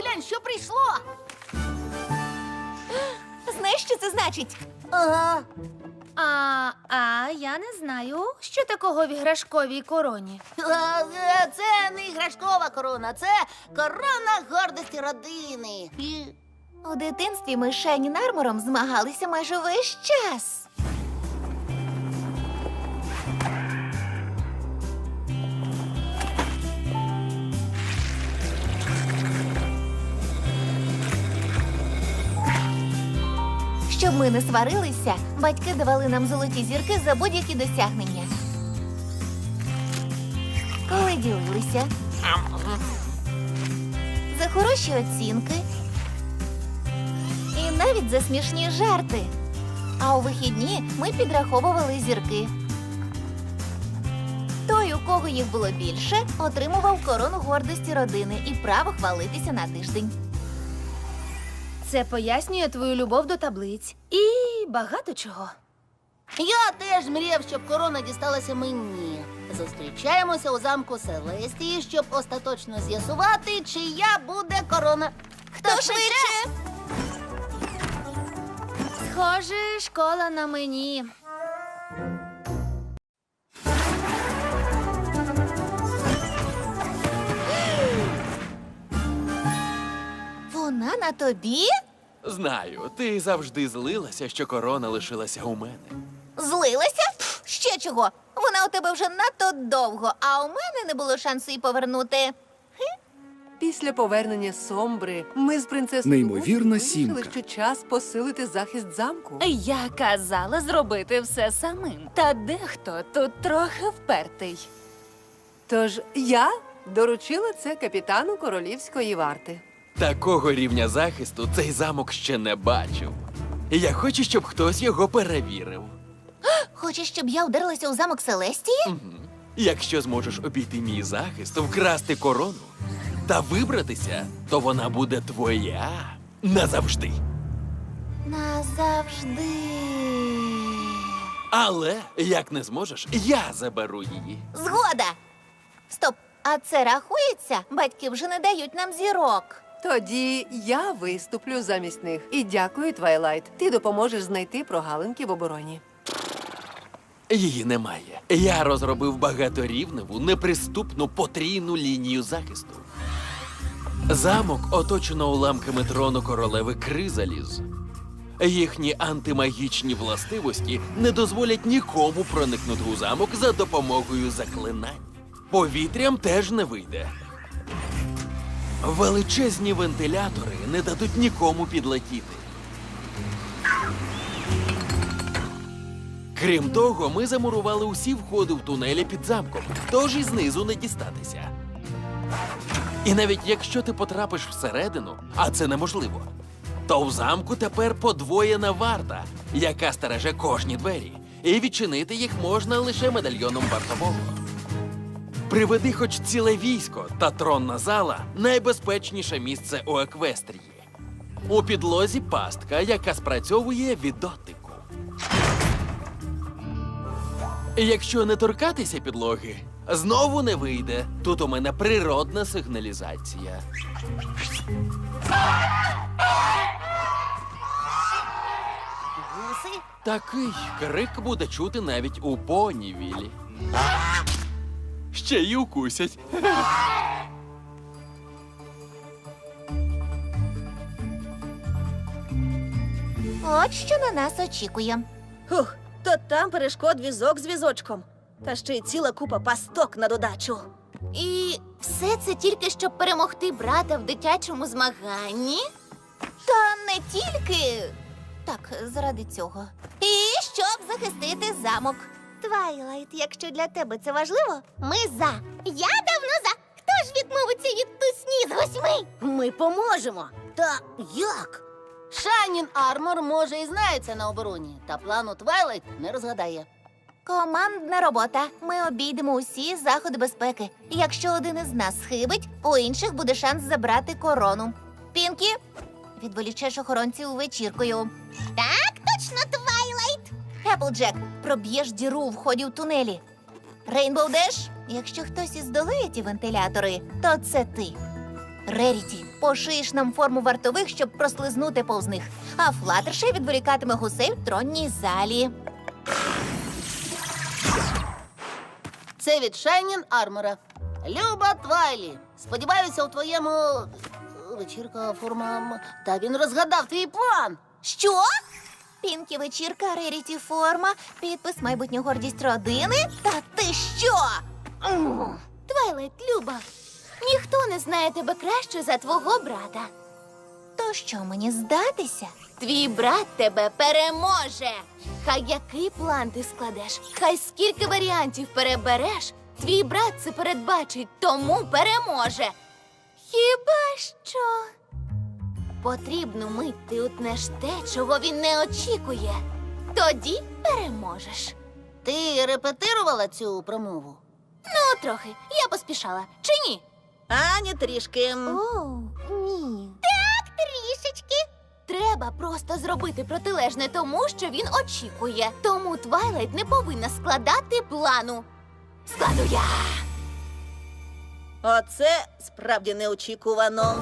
Поглянь, що прийшло. Знаєш, що це значить? Ага. А, а я не знаю, що такого в іграшковій короні. А, е, Це не іграшкова корона, це корона гордості родини. У дитинстві ми з Шайнін Армором змагалися майже весь час. Щоб ми не сварилися, батьки давали нам золоті зірки за будь-які досягнення. Коли ділилися за хороші оцінки і навіть за смішні жарти. А у вихідні ми підраховували зірки. Той, у кого їх було більше, отримував корону гордості родини і право хвалитися на тиждень. Це пояснює твою любов до таблиць і багато чого. Я теж мріяв, щоб корона дісталася мені. Зустрічаємося у замку Селестії, щоб остаточно з'ясувати, чия буде корона. Хто, швидше? Схоже, школа на мені. Вона на тобі? Знаю, ти завжди злилася, що корона лишилася у мене. Злилася? Ще чого? Вона у тебе вже надто довго, а у мене не було шансу її повернути. Після повернення Сомбри ми з принцесою Неймовірна вирішили, сімка. що час посилити захист замку. Я казала зробити все самим. Та дехто тут трохи впертий. Тож я доручила це капітану королівської варти. Такого рівня захисту цей замок ще не бачив. І Я хочу, щоб хтось його перевірив. Хочеш, щоб я вдарилася у замок Селестії? Якщо зможеш обійти мій захист, вкрасти корону та вибратися, то вона буде твоя назавжди. Назавжди. Але як не зможеш, я заберу її. Згода. Стоп, а це рахується? Батьки вже не дають нам зірок. Тоді я виступлю замість них. І дякую, Твайлайт. Ти допоможеш знайти прогалинки в обороні. Її немає. Я розробив багаторівневу, неприступну потрійну лінію захисту. Замок оточено уламками трону королеви Кризаліз. Їхні антимагічні властивості не дозволять нікому проникнути у замок за допомогою заклинань. Повітрям теж не вийде. Величезні вентилятори не дадуть нікому підлетіти. Крім того, ми замурували усі входи в тунелі під замком, тож і знизу не дістатися. І навіть якщо ти потрапиш всередину, а це неможливо, то в замку тепер подвоєна варта, яка стереже кожні двері, і відчинити їх можна лише медальйоном вартового. Приведи хоч ціле військо, та тронна зала найбезпечніше місце у Еквестрії. У підлозі пастка, яка спрацьовує від дотику. Якщо не торкатися підлоги, знову не вийде. Тут у мене природна сигналізація. Гуси? Такий крик буде чути навіть у понівілі. Ще й укусять. От що на нас очікує. Хух, то там перешкод візок з візочком. Та ще й ціла купа пасток на додачу. І все це тільки щоб перемогти брата в дитячому змаганні? Та не тільки. Так, заради цього. І щоб захистити замок. Твайлайт, якщо для тебе це важливо, ми за. Я давно за. Хто ж відмовиться від тусні з восьми? Ми поможемо. Та як? Шанін Армор може і знається на обороні, та плану Твайлайт не розгадає. Командна робота. Ми обійдемо усі заходи безпеки. Якщо один із нас схибить, у інших буде шанс забрати корону. Пінкі, відволічеш охоронців вечіркою. Так, точно, Твайлайт. Еплджек, проб'єш діру у вході в тунелі. Рейнбоу Деш, якщо хтось і здолає ті вентилятори, то це ти. Реріті, пошиєш нам форму вартових, щоб прослизнути повз них. А Флаттершей відволікатиме гусей в тронній залі. Це від Шайнін Армора. Люба Твайлі. Сподіваюся, у твоєму е, вечірка форма. Та він розгадав твій план. Що? Пінкі вечірка, Реріті форма, підпис майбутню гордість родини. Та ти що? Твайлайт, Люба, ніхто не знає тебе краще за твого брата. То що мені здатися? Твій брат тебе переможе. Хай який план ти складеш, хай скільки варіантів перебереш, твій брат це передбачить, тому переможе. Хіба що? Потрібну мить ти утнеш те, чого він не очікує. Тоді переможеш. Ти репетирувала цю промову? Ну, трохи. Я поспішала. Чи ні? Ані трішки. О, ні. Так, трішечки. Треба просто зробити протилежне тому, що він очікує. Тому Твайлайт не повинна складати плану. Складу я. Оце справді неочікувано.